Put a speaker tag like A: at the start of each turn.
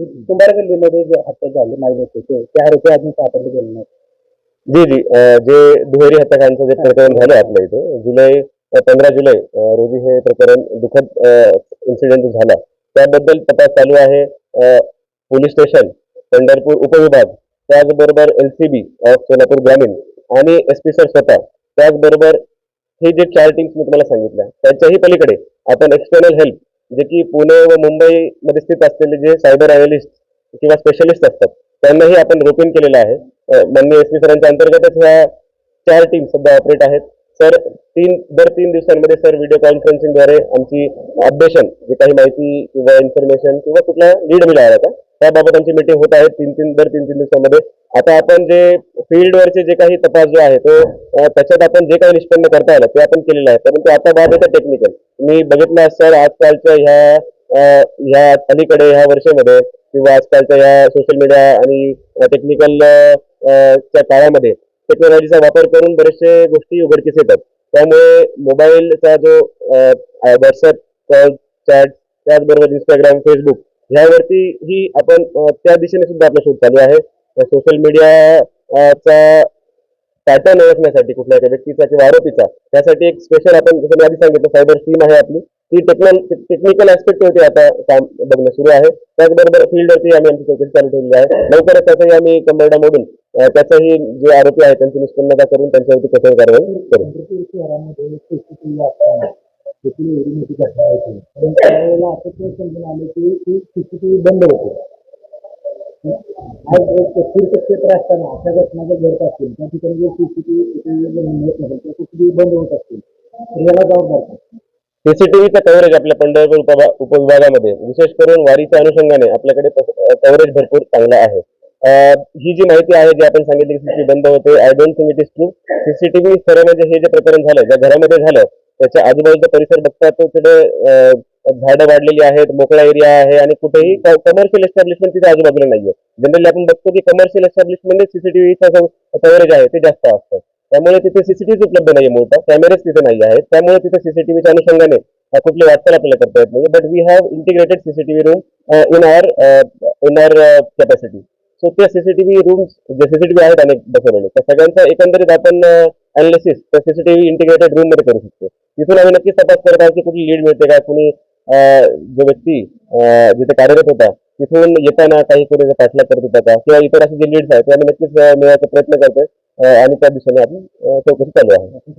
A: कुंभार गल्लीमध्ये जे हत्या झाली महिलेचे ते आरोपी अजून सापडले गेले नाही
B: जी जी अं, जे दुहेरी हत्याकांडचं जे प्रकरण झालं आपल्या इथे जुलै पंधरा जुलै अं, रोजी हे प्रकरण दुःखद इन्सिडेंट झाला. त्याबद्दल तपास चालू आहे अं, पोलीस स्टेशन पंढरपूर उपविभाग त्याचबरोबर L C B of Solapur ग्रामीण आणि एस पी सर स्वतः. त्याचबरोबर हे जे चार टीम्स मी तुम्हाला सांगितल्या त्याच्याही पलीकडे आपण एक्सटर्नल हेल्प जे की पुणे व मुंबईमध्ये स्थित असलेले जे सायबर अनालिस्ट किंवा स्पेशलिस्ट असतात त्यांनाही आपण रोपीन केलेलं आहे. अं, माननीय एस पी सरांच्या अंतर्गतच ह्या चार टीम सध्या ऑपरेट आहेत. सर तीन दर तीन दिवसांमध्ये सर व्हिडिओ कॉन्फरन्सिंगद्वारे आमची अपडेशन जे काही माहिती किंवा इन्फॉर्मेशन किंवा कुठला लीड मिळाला का त्याबाबत आमची मीटिंग होत आहे तीन तीन दर तीन तीन दिवसांमध्ये. आता आपण जे फील्डवरचे जे काही तपास जो आहे तो त्याच्यात आपण जे काही निष्पन्न करता आलं ते आपण केलेलं आहे. परंतु आता बाद येतं टेक्निकल मी बघितलं सर आजकालच्या ह्या ह्या अलीकडे ह्या वर्षामध्ये किंवा आजकालच्या ह्या सोशल मीडिया आणि टेक्निकल च्या काळामध्ये टेक्नॉलॉजीचा वापर करून बरेचसे गोष्टी उघडकीस येतात. त्यामुळे मोबाईलचा जो व्हॉट्सअप कॉल चॅट त्याचबरोबर इंस्टाग्राम फेसबुक ह्यावरती ही आपण त्या दिशेने सुद्धा आपला शोध चालू आहे. सोशल मीडियाचा पॅटर्न ओळखण्यासाठी कुठल्या एका व्यक्तीचा किंवा आरोपीचा त्यासाठी एक स्पेशल आपण जसं मी आधी सांगितलं सायबर टीम आहे आपली. ती टेक्नॉल टेक्निकल ऍस्पेक्ट वरती आता काम बघणं सुरू आहे. त्याचबरोबर फील्डवरती आम्ही आमची चौकशी चालू ठेवली आहे. लवकरच त्याचाही आम्ही कंबरडा मोडून त्याचाही जे आरोपी आहे त्यांची निष्पन्नता करून त्यांच्यावरती कठोर कारवाई करू.
A: एवढी मोठी घटना होती. पण त्यावेळेला असं पण समजून आलं की ती सीसीटीव्ही बंद होते. आज एक तीर्थक्षेत्र असताना अशा घटना जर घडत असतील त्या ठिकाणी जर सीसीटीव्ही जर मिळत नसेल तर सीसीटीव्ही बंद होत असतील तर याला जबाबदार कोण?
B: सीसीटीव्हीचा कव्हरेज आपल्या पंढरपूर उपभा- उपविभागामध्ये विशेष करून वारीच्या अनुषंगाने आपल्याकडे कव्हरेज भरपूर चांगलं आहे अं, ही जी माहिती आहे जी आपण सांगितली की सीसीटीव्ही बंद होते I don't think it is true CCTV सर्व म्हणजे हे जे प्रकरण झालं ज्या घरामध्ये झालं त्याच्या आजूबाजूचा परिसर बघता तो तिथे अं, झाडं वाढलेली आहेत मोकळा एरिया आहे आणि कुठेही कमर्शियल एस्टॅब्लिशमेंट तिथे आजूबाजूला नाहीये. जनरली आपण बघतो की कमर्शियल एस्टॅब्लिशमेंट सीसीटीव्हीचा कव्हरेज आहे ते जास्त असतं. त्यामुळे तिथे सीसीटीव्ही उपलब्ध नाहीये मूळतः. कॅमेरेज तिथे नाही आहेत. त्यामुळे तिथे सीसीटीव्हीच्या अनुषंगाने कुठली वाटचाल आपल्याला करता येत नाही but we have integrated CCTV room in our in our capacity so त्या सीसीटीव्ही रूम्स जे सीसीटीव्ही आहेत अनेक बसवलेले त्या सगळ्यांचा एकंदरीत आपण अनालिसिस त्या सीसीटीव्ही इंटिग्रेटेड रूममध्ये करू शकतो. तिथून आम्ही नक्कीच तपास करत आहोत की कुठली लीड मिळते का कुणी जो व्यक्ती जिथे कार्यरत होता तिथून येताना काही कोणी पाठलाग करत होता का? किंवा इतर असे जे लीड्स आहेत ते आम्ही नक्कीच मिळायचा मिळवायचा प्रयत्न करतोय. आणि त्या दिशेने आपण चौकशी चालू आहे.